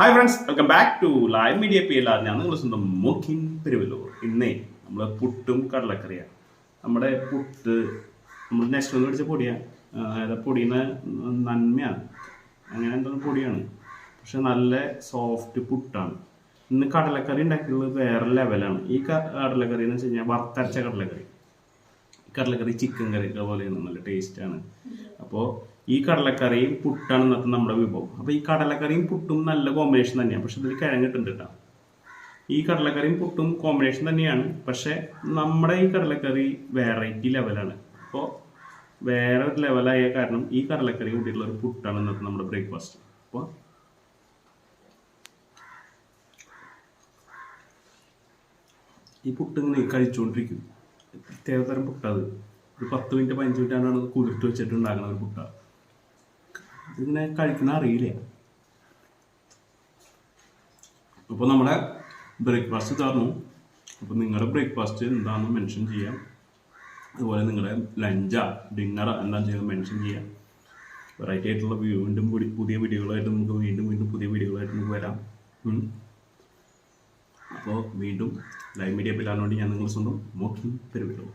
Hi friends welcome back to live media P L ഞാൻ നിങ്ങൾ സ്വന്തം മുഖിൻ പെരുവല്ലൂർ ഇന്നേ നമ്മൾ പുട്ടും കടലക്കറിയാണ്. നമ്മുടെ പുട്ട് നമ്മൾ നെക്സ്റ്റ് ഒന്ന് പിടിച്ച പൊടിയാണ് അതായത് പൊടിയുടെ നന്മയാണ്. അങ്ങനെ എന്താണ് പൊടിയാണ്. പക്ഷെ നല്ല സോഫ്റ്റ് പുട്ടാണ്. ഇന്ന് കടലക്കറി ഉണ്ടാക്കിയുള്ളത് വേറെ ലെവലാണ് ഈ കടലക്കറി എന്ന് വെച്ച് കഴിഞ്ഞാൽ വറുത്തരച്ച കടലക്കറി. കടലക്കറി ചിക്കൻ കറി ഒക്കെ പോലെയാണ് നല്ല ടേസ്റ്റാണ് അപ്പോൾ ഈ കടലക്കറിയും പുട്ടാണ് ഇന്നത്തെ നമ്മുടെ വിഭവം. അപ്പോൾ ഈ കടലക്കറിയും പുട്ടും നല്ല കോമ്പിനേഷൻ തന്നെയാണ് പക്ഷെ ഇതിൽ കിഴങ്ങിട്ടുണ്ട് കേട്ടോ ഈ കടലക്കറിയും പുട്ടും കോമ്പിനേഷൻ തന്നെയാണ്. പക്ഷേ നമ്മുടെ ഈ കടലക്കറി വെറൈറ്റി ലെവലാണ് അപ്പോൾ വേറെ ഒരു ലെവലായ കാരണം ഈ കടലക്കറി കൂട്ടിയിട്ടുള്ള ഒരു പുട്ടാണ് ഇന്നത്തെ നമ്മുടെ ബ്രേക്ക്ഫാസ്റ്റ് അപ്പോൾ ഈ പുട്ട് ഇങ്ങനെ കഴിച്ചുകൊണ്ടിരിക്കും പ്രത്യേക തരം പുട്ടത് ഒരു പത്ത് മിനിറ്റ് പതിനഞ്ച് മിനിറ്റാണ് കുതിർത്ത് വെച്ചിട്ട് ഉണ്ടാക്കുന്ന ഒരു പുട്ട ഇതിങ്ങനെ കഴിക്കുന്ന അറിയില്ല? അപ്പോൾ നമ്മുടെ ബ്രേക്ക്ഫാസ്റ്റ് തന്നു. അപ്പോൾ നിങ്ങളുടെ ബ്രേക്ക്ഫാസ്റ്റ് എന്താണെന്ന് മെൻഷൻ ചെയ്യാം. അതുപോലെ നിങ്ങളുടെ ലഞ്ചാ ഡിന്നറാ എന്താണെന്ന് ചെയ്യുന്നത് മെൻഷൻ ചെയ്യാം വെറൈറ്റി ആയിട്ടുള്ള വീണ്ടും പുതിയ വീഡിയോകളായിട്ട് നമുക്ക് വീണ്ടും വീണ്ടും പുതിയ വീഡിയോകളായിട്ട് നമുക്ക് വരാം. അപ്പോൾ വീണ്ടും ലൈവ് മീഡിയ പിലാനോട് ഞാൻ നിങ്ങൾ സ്വന്തം മോക്കിംഗ് പെരുവിടും